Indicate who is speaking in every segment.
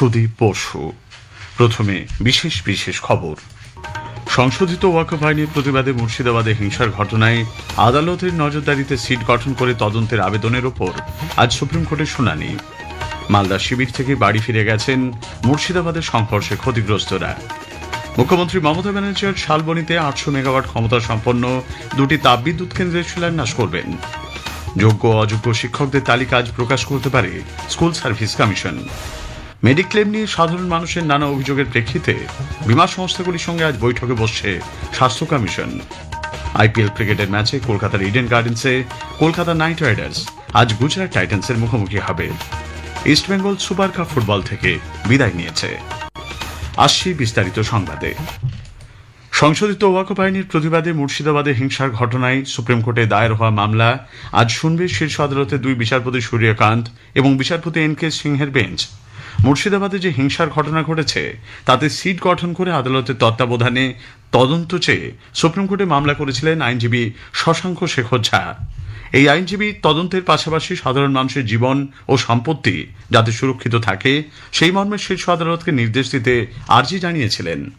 Speaker 1: সুদীপ বসু। প্রথমে বিশেষ বিশেষ খবর। সংশোধিত ওয়াকফ আইনের প্রতিবাদে মুর্শিদাবাদে হিংসার ঘটনায় আদালতের নজরদারিতে সিট গঠন করে তদন্তের আবেদনের ওপর আজ সুপ্রিম কোর্টে শুনানি। মালদা শিবির থেকে বাড়ি ফিরে গেছেন মুর্শিদাবাদের সংঘর্ষে ক্ষতিগ্রস্তরা। মুখ্যমন্ত্রী মমতা ব্যানার্জি শালবনীতে আটশো মেগাওয়াট ক্ষমতা সম্পন্ন দুটি তাপবিদ্যুৎ কেন্দ্রের শিলান্যাস করবেন। যোগ্য অযোগ্য শিক্ষকদের তালিকা আজ প্রকাশ করতে পারে স্কুল সার্ভিস কমিশন। মেডিক্লেম নিয়ে সাধারণ মানুষের নানা অভিযোগের প্রেক্ষিতে বিমা সংস্থাগুলির সঙ্গে আজ বৈঠকে বসছে স্বাস্থ্য কমিশন। আইপিএল ক্রিকেটের ম্যাচে কলকাতার ইডেন গার্ডেন্সে কলকাতা নাইট রাইডার্স আজ গুজরাট টাইটান্সের মুখোমুখি হবে। ইস্টবেঙ্গল সুপার কাপ ফুটবল থেকে বিদায় নিয়েছে। আসছি বিস্তারিত সংবাদে। সংশোধিত ওয়াকফ আইনের প্রতিবাদে মুর্শিদাবাদে হিংসার ঘটনায় সুপ্রিম কোর্টে দায়ের হওয়া মামলা। আজ শুনবে শীর্ষ আদালতে দুই বিচারপতি সূর্যকান্ত এবং বিচারপতি এন কে সিংহের বেঞ্চ। মুর্শিদাবাদে যে হিংসার ঘটনা ঘটেছে, তাতে সিট গঠন করে আদালতের তত্ত্বাবধানে তদন্ত চেয়ে সুপ্রিম কোর্টে মামলা করেছিলেন আইনজীবী শশাঙ্ক শেখর ঝা। এই আইনজীবী তদন্তের পাশাপাশি সাধারণ মানুষের জীবন ও সম্পত্তি যাতে সুরক্ষিত থাকে, সেই মর্মে শীর্ষ আদালতকে নির্দেশ দিতে আর্জি জানিয়েছিলেন।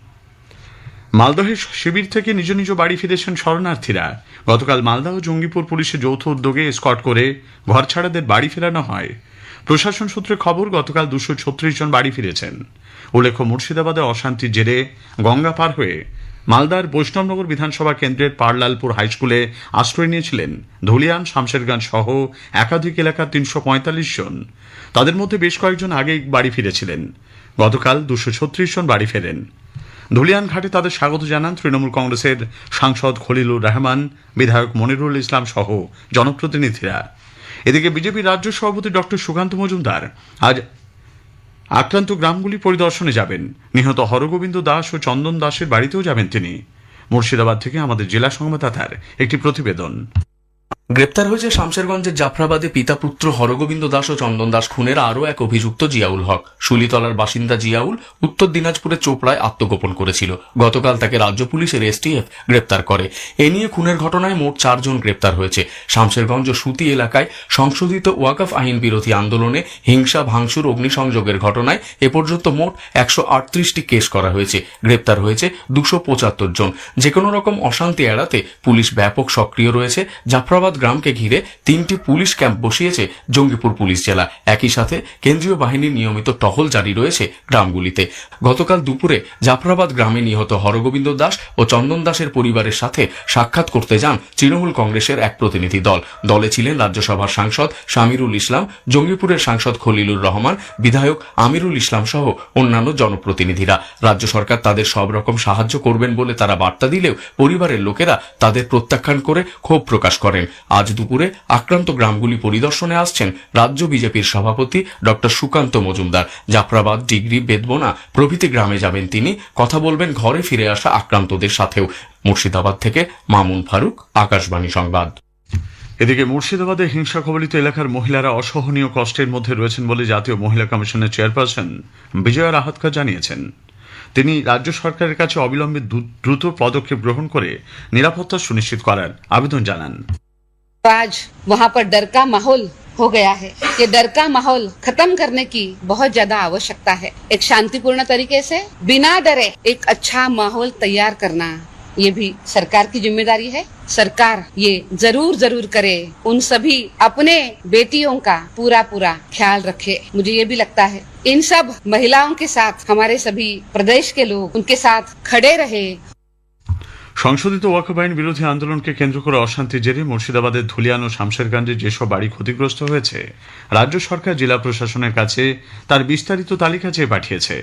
Speaker 1: মালদহের শিবির থেকে নিজ নিজ বাড়ি ফিরেছেন শরণার্থীরা। গতকাল মালদহ জঙ্গিপুর পুলিশের যৌথ উদ্যোগে স্কট করে ঘর ছাড়াদের বাড়ি ফেরানো হয়। প্রশাসন সূত্রে খবর, গতকাল দুশো ছত্রিশ জন বাড়ি ফিরেছেন। উল্লেখ্য, মুর্শিদাবাদে অশান্তির জেরে গঙ্গা পার হয়ে মালদার বৈষ্ণবনগর বিধানসভা কেন্দ্রের পারলালপুর হাইস্কুলে আশ্রয় নিয়েছিলেন ধুলিয়ান শামশেরগঞ্জ সহ একাধিক এলাকার তিনশো পঁয়তাল্লিশ জন। তাদের মধ্যে বেশ কয়েকজন আগেই বাড়ি ফিরেছিলেন। গতকাল দুশো ছত্রিশ জন বাড়ি ফেরেন। ধুলিয়ান ঘাটে তাদের স্বাগত জানান তৃণমূল কংগ্রেসের সাংসদ খলিলুর রহমান, বিধায়ক মনিরুল ইসলাম সহ জনপ্রতিনিধিরা। এদিকে বিজেপি রাজ্য সভাপতি ডক্টর সুকান্ত মজুমদার আজ আক্রান্ত গ্রামগুলি পরিদর্শনে যাবেন। নিহত হরগোবিন্দ দাস ও চন্দন দাসের বাড়িতেও যাবেন তিনি। মুর্শিদাবাদ থেকে আমাদের জেলা সংবাদদাতার একটি প্রতিবেদন।
Speaker 2: গ্রেপ্তার হয়েছে শামশেরগঞ্জের জাফরাবাদে পিতা পুত্র হরগোবিন্দ দাস ও চন্দন দাস খুনের আরও এক অভিযুক্ত জিয়াউল হক। শুলিতলার বাসিন্দা জিয়াউল উত্তর দিনাজপুরের চোপড়ায় আত্মগোপন করেছিল। গতকাল তাকে রাজ্য পুলিশের এসটিএফ গ্রেপ্তার করে। এ নিয়ে খুনের ঘটনায় মোট চারজন গ্রেপ্তার হয়েছে। শামশেরগঞ্জ সুতি এলাকায় সংশোধিত ওয়াকফ আইন বিরোধী আন্দোলনে হিংসা, ভাঙচুর, অগ্নিসংযোগের ঘটনায় এ পর্যন্ত মোট একশো আটত্রিশটি কেস করা হয়েছে। গ্রেপ্তার হয়েছে দুশো পঁচাত্তর জন। যে কোনো রকম অশান্তি এড়াতে পুলিশ ব্যাপক সক্রিয় রয়েছে। জাফরাবাদ গ্রামকে ঘিরে তিনটি পুলিশ ক্যাম্প বসিয়েছে জঙ্গিপুর পুলিশ জেলা। একই সাথে কেন্দ্রীয় বাহিনীর নিয়মিত টহল জারি রয়েছে গ্রামগুলিতে। গতকাল দুপুরে জাফরাবাদ গ্রামে নিহত হরগোবিন্দ দাস ও চন্দন দাসের পরিবারের সাথে সাক্ষাৎ করতে যান তৃণমূল কংগ্রেসের এক প্রতিনিধি দল। দলে ছিলেন রাজ্যসভার সাংসদ শামিরুল ইসলাম, জঙ্গিপুরের সাংসদ খলিলুর রহমান, বিধায়ক আমিরুল ইসলাম সহ অন্যান্য জনপ্রতিনিধিরা। রাজ্য সরকার তাদের সব রকম সাহায্য করবেন বলে তারা বার্তা দিলেও পরিবারের লোকেরা তাদের প্রত্যাখ্যান করে ক্ষোভ প্রকাশ করেন। আজ দুপুরে আক্রান্ত গ্রামগুলি পরিদর্শনে আসছেন রাজ্য বিজেপির সভাপতি ডক্টর সুকান্ত মজুমদার। জাফরাবাদ, ডিগ্রি, বেদবোনা প্রভৃতি গ্রামে যাবেন তিনি। কথা বলবেন ঘরে ফিরে আসা আক্রান্তদের সাথেও। মুর্শিদাবাদ থেকে মামুন ফারুক, আকাশবাণী সংবাদ।
Speaker 1: এদিকে মুর্শিদাবাদে হিংসা কবলিত এলাকার মহিলারা অসহনীয় কষ্টের মধ্যে রয়েছেন বলে জাতীয় মহিলা কমিশনের চেয়ারপারসন বিজয়া রাহাতকা জানিয়েছেন। তিনি রাজ্য সরকারের কাছে অবিলম্বে দ্রু- দ্রুত পদক্ষেপ গ্রহণ করে নিরাপত্তা সুনিশ্চিত করার আবেদন জানান।
Speaker 3: आज वहाँ पर डर का माहौल हो गया है। ये डर का माहौल खत्म करने की बहुत ज़्यादा आवश्यकता है। एक शांतिपूर्ण तरीके से बिना डरे एक अच्छा माहौल तैयार करना ये भी सरकार की ज़िम्मेदारी है। सरकार ये ज़रूर ज़रूर करे। उन सभी अपने बेटियों का पूरा पूरा ख्याल रखे। मुझे ये भी लगता है, इन सब महिलाओं के साथ, हमारे सभी प्रदेश के लोग उनके साथ खड़े रहे
Speaker 1: সংশোধিত ওয়াকফ আইন বিরোধী আন্দোলনকে কেন্দ্র করে অশান্তির জেরে মুর্শিদাবাদের ধুলিয়ান ও শামশেরগঞ্জে যেসব বাড়ি ক্ষতিগ্রস্ত হয়েছে, রাজ্য সরকার জেলা প্রশাসনের কাছে তার বিস্তারিত তালিকা চেয়ে পাঠিয়েছে।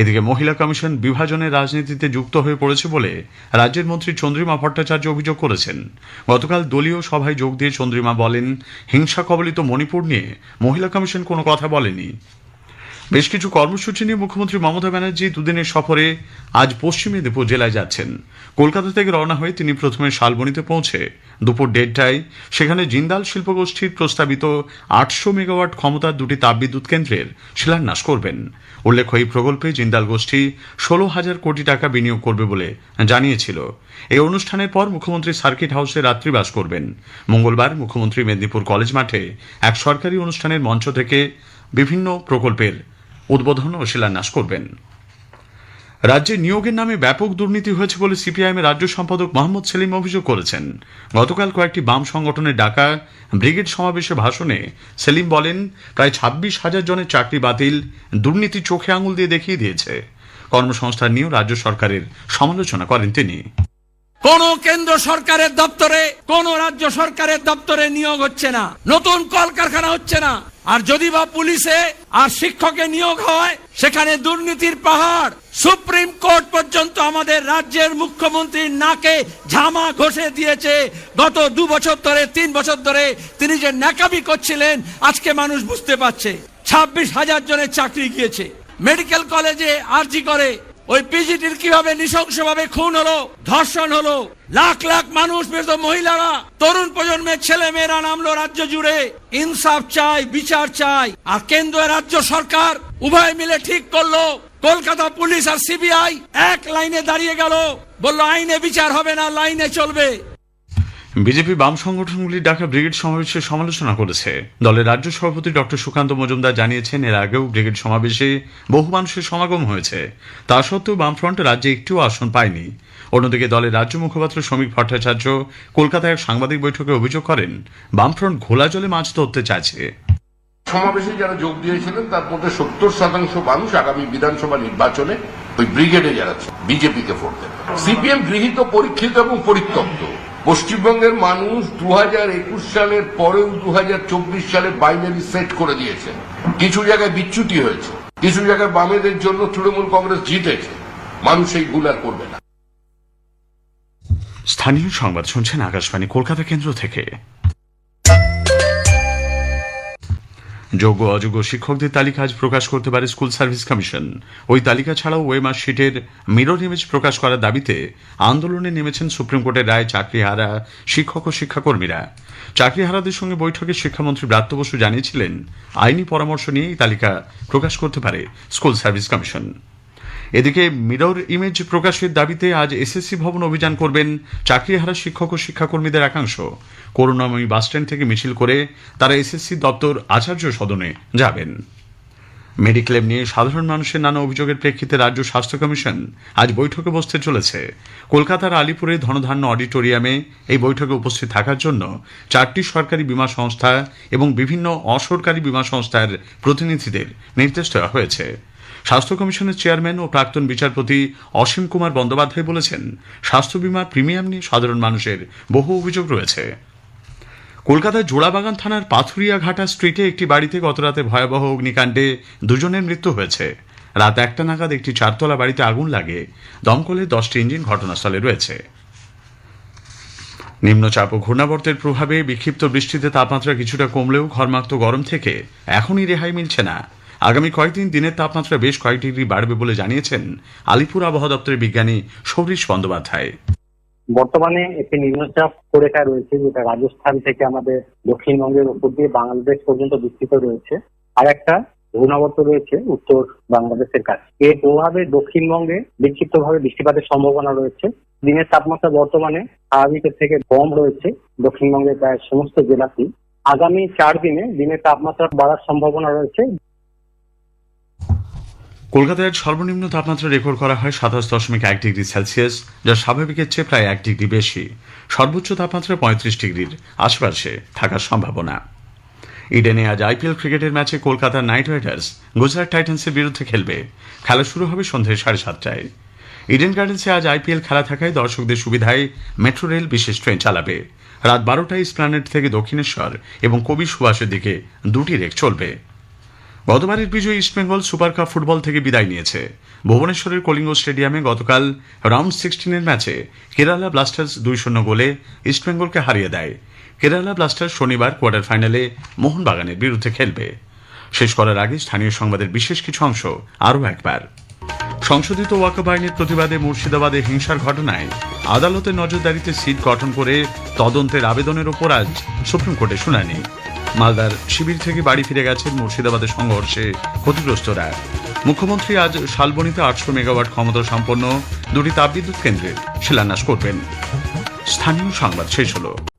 Speaker 1: এদিকে মহিলা কমিশন বিভাজনের রাজনীতিতে যুক্ত হয়ে পড়েছে বলে রাজ্যের মন্ত্রী চন্দ্রিমা ভট্টাচার্য অভিযোগ করেছেন। গতকাল দলীয় সভায় যোগ দিয়ে চন্দ্রিমা বলেন হিংসা কবলিত মণিপুর নিয়ে মহিলা কমিশন কোনো কথা বলেনি। বেশ কিছু কর্মসূচি নিয়ে মুখ্যমন্ত্রী মমতা ব্যানার্জি দুদিনের সফরে আজ পশ্চিম মেদিনীপুর জেলায় যাচ্ছেন। কলকাতা থেকে রওনা হয়ে তিনি প্রথমে শালবনীতে পৌঁছে। দুপুর দেড়টায় সেখানে জিন্দাল শিল্পগোষ্ঠীর প্রস্তাবিত আটশো মেগাওয়াট ক্ষমতার দুটি তাপবিদ্যুৎ কেন্দ্রের শিলান্যাস করবেন। উল্লেখ্য, এই প্রকল্পে জিন্দাল গোষ্ঠী ষোলো হাজার কোটি টাকা বিনিয়োগ করবে বলে জানিয়েছিল। এই অনুষ্ঠানের পর মুখ্যমন্ত্রী সার্কিট হাউসে রাত্রিবাস করবেন। মঙ্গলবার মুখ্যমন্ত্রী মেদিনীপুর কলেজ মাঠে এক সরকারি অনুষ্ঠানের মঞ্চ থেকে বিভিন্ন প্রকল্পের উদ্বোধন ও শিলান্যাস করবেন। রাজ্যে নিয়োগের নামে ব্যাপক দুর্নীতি হয়েছে বলে সিপিআইএম রাজ্য সম্পাদক মোহাম্মদ সেলিম অভিযোগ করেছেন। গতকাল কয়েকটি বাম সংগঠনের ডাকা ব্রিগেড সমাবেশে ভাষণে সেলিম বলেন, প্রায় ছাব্বিশ হাজার জনের চাকরি বাতিল, দুর্নীতি চোখে আঙুল দিয়ে দেখিয়ে দিয়েছে। কর্মসংস্থান নিয়েও রাজ্য সরকারের সমালোচনা করেন তিনি।
Speaker 4: কোন কেন্দ্র সরকারের দপ্তরে, কোন রাজ্য সরকারের দপ্তরে নিয়োগ হচ্ছে না। নতুন কলকারখানা হচ্ছে না। আর যদি বা পুলিশে আর শিক্ষকে নিয়োগ হয়, সেখানে দুর্নীতির পাহাড়। সুপ্রিম কোর্ট পর্যন্ত আমাদের রাজ্যের মুখ্যমন্ত্রীর নাকে ঝামা ঘষে দিয়েছে। গত দু বছর ধরে, তিন বছর ধরে তিনি যে ন্যাকামি করছিলেন, আজকে মানুষ বুঝতে পারছে। ছাব্বিশ হাজার জনের চাকরি গিয়েছে। মেডিকেল কলেজে আর্জি করে। ওই পিজিটির কীভাবে নৃশংসভাবে খুন হলো, ধর্ষণ হলো, লাখ লাখ মানুষ মৃত মহিলারা, তরুণ প্রজন্মের ছেলে মেয়েরা নামলো রাজ্য জুড়ে। ইনসাফ চাই, বিচার চাই, আর কেন্দ্র রাজ্য সরকার উভয় মিলে ঠিক করল। কলকাতা পুলিশ আর সিবিআই এক লাইনে দাঁড়িয়ে গেল, বলল আইনে বিচার হবে না, লাইনে চলবে।
Speaker 1: বিজেপি বাম সংগঠনগুলির ডাকা ব্রিগেড সমাবেশে সমালোচনা করেছে। দলের রাজ্য সভাপতি ডক্টর সুকান্ত মজুমদার জানিয়েছেন, এর আগেও ব্রিগেড সমাবেশে বহু মানুষের সমাগম হয়েছে। তা সত্ত্বেও বামফ্রন্ট রাজ্যে একটিও আসন পায়নি। অন্যদিকে দলের রাজ্য মুখপাত্র শ্রমিক ভট্টাচার্য কলকাতায় এক সাংবাদিক বৈঠকে অভিযোগ করেন, বামফ্রন্ট ঘোলা জলে মাছ ধরতে চাইছে।
Speaker 5: সমাবেশে যারা যোগ দিয়েছিলেন, তার মধ্যে সত্তর শতাংশ মানুষ আগামী বিধানসভা নির্বাচনে ওই ব্রিগেডে যারা বিজেপিকে ভোট দেবে। সিপিএম গৃহীত, পরীক্ষিত এবং পরিত্যক্ত। পশ্চিমবঙ্গের মানুষ দু একুশ সালের পরেও দু সালে বাইনারি সেট করে দিয়েছে। কিছু জায়গায় বিচ্যুতি হয়েছে। কিছু জায়গায় বামেদের জন্য তৃণমূল কংগ্রেস জিতেছে। মানুষ এই ভুল আর করবে না।
Speaker 1: স্থানীয় সংবাদ শুনছেন আকাশবাণী, কলকাতা কেন্দ্র থেকে। যোগ্য অযোগ্য শিক্ষকদের তালিকা আজ প্রকাশ করতে পারে স্কুল সার্ভিস কমিশন। ওই তালিকা ছাড়াও ওয়েমার শিটের মিরর ইমেজ প্রকাশ করার দাবিতে আন্দোলনে নেমেছেন সুপ্রিম কোর্টের রায়, চাকরিহারা শিক্ষক ও শিক্ষাকর্মীরা। চাকরিহারাদের সঙ্গে বৈঠকে শিক্ষামন্ত্রী ব্রাত্য বসু জানিয়েছিলেন, আইনি পরামর্শ নিয়ে এই তালিকা প্রকাশ করতে পারে স্কুল সার্ভিস কমিশন। এদিকে মিরর ইমেজ প্রকাশের দাবিতে আজ এসএসসি ভবন অভিযান করবেন চাকরিহারা শিক্ষক ও শিক্ষাকর্মীদের একাংশ। করুণাময়ী বাসস্ট্যান্ড থেকে মিছিল করে তারা এসএসসি দপ্তর আচার্য সদনে যাবেন। মেডিক্লেম নিয়ে সাধারণ মানুষের নানা অভিযোগের প্রেক্ষিতে রাজ্য স্বাস্থ্য কমিশন আজ বৈঠকে বসতে চলেছে। কলকাতার আলিপুরে ধনধান্য অডিটোরিয়ামে এই বৈঠকে উপস্থিত থাকার জন্য চারটি সরকারি বীমা সংস্থা এবং বিভিন্ন অসরকারি বীমা সংস্থার প্রতিনিধিদের নির্দেশ দেওয়া হয়েছে। স্বাস্থ্য কমিশনের চেয়ারম্যান ও প্রাক্তন বিচারপতি অসীম কুমার বন্দ্যোপাধ্যায় বলেছেন, স্বাস্থ্য বীমা প্রিমিয়াম নিয়ে সাধারণ মানুষের বহু অভিযোগ রয়েছে। কলকাতার জোড়াবাগান থানার পাথুরিয়া ঘাটা স্ট্রিটে একটি বাড়িতে গতরাতে ভয়াবহ অগ্নিকাণ্ডে দুজনের মৃত্যু হয়েছে। রাত একটা নাগাদ একটি চারতলা বাড়িতে আগুন লাগে, দমকলে দশটি ইঞ্জিন ঘটনাস্থলে রয়েছে। নিম্নচাপ ও ঘূর্ণাবর্তের প্রভাবে বিক্ষিপ্ত বৃষ্টিতে তাপমাত্রা কিছুটা কমলেও ঘরমাক্ত গরম থেকে এখনই রেহাই মিলছে না। আগামী কয়েকদিন দিনের তাপমাত্রা বেশ কয়েক ডিগ্রি বাড়বে বলে জানিয়েছেন আলিপুর আবহাওয়া দপ্তরের বিজ্ঞানী সৌরিশ বন্দ্যোপাধ্যায়।
Speaker 6: বর্তমানে একটি নিম্নচাপ রেখা রয়েছে, যেটা রাজস্থান থেকে আমাদের দক্ষিণবঙ্গের উপর দিয়ে বাংলাদেশ পর্যন্ত বিস্তৃত রয়েছে। আর একটা ঘূর্ণাবর্ত রয়েছে উত্তর বাংলাদেশের কাছে। এর প্রভাবে দক্ষিণবঙ্গে বিক্ষিপ্তভাবে বৃষ্টিপাতের সম্ভাবনা রয়েছে। দিনের তাপমাত্রা বর্তমানে স্বাভাবিকের থেকে কম রয়েছে দক্ষিণবঙ্গের প্রায় সমস্ত জেলাতেই। আগামী চার দিনে দিনের তাপমাত্রা বাড়ার সম্ভাবনা রয়েছে।
Speaker 1: কলকাতায় সর্বনিম্ন তাপমাত্রা রেকর্ড করা হয় সাতাশ দশমিক এক ডিগ্রি সেলসিয়াস, যা স্বাভাবিকের চেয়ে প্রায় এক ডিগ্রি বেশি। সর্বোচ্চ তাপমাত্রা পঁয়ত্রিশ ডিগ্রির আশপাশে থাকার সম্ভাবনা। ইডেনে আজ আইপিএল ক্রিকেটের ম্যাচে কলকাতার নাইট রাইডার্স, গুজরাট টাইটান্সের বিরুদ্ধে খেলবে। খেলা শুরু হবে সন্ধ্যে সাড়ে সাতটায়। ইডেন গার্ডেন্সে আজ আইপিএল খেলা থাকায় দর্শকদের সুবিধায় মেট্রো রেল বিশেষ ট্রেন চালাবে। রাত বারোটায় স্প্ল্যানেট থেকে দক্ষিণেশ্বর এবং কবি সুভাষের দিকে দুটি রেক চলবে। গতবারের বিজয়ী ইস্টবেঙ্গল সুপার কাপ ফুটবল থেকে বিদায় নিয়েছে। ভুবনেশ্বরের কলিঙ্গ স্টেডিয়ামে গতকাল রাউন্ড সিক্সটিনের ম্যাচে কেরালা ব্লাস্টার্স দুই শূন্য গোলে ইস্টবেঙ্গলকে হারিয়ে দেয়। কেরালা ব্লাস্টার্স শনিবার কোয়ার্টার ফাইনালে মোহনবাগানের বিরুদ্ধে খেলবে। শেষ করার আগে স্থানীয় সংবাদের বিশেষ কিছু অংশ আরও একবার। সংশোধিত ওয়াকফ আইনের প্রতিবাদে মুর্শিদাবাদে হিংসার ঘটনায় আদালতের নজরদারিতে সিট গঠন করে তদন্তের আবেদনের ওপর আজ সুপ্রিম কোর্টে শুনানি। মালদার শিবির থেকে বাড়ি ফিরে গেছেন মুর্শিদাবাদের সংঘর্ষে ক্ষতিগ্রস্তরা। মুখ্যমন্ত্রী আজ শালবনীতে আটশো মেগাওয়াট ক্ষমতা সম্পন্ন দুটি তাপবিদ্যুৎ কেন্দ্রের শিলান্যাস করবেন। স্থানীয় সংবাদ শেষ হলো।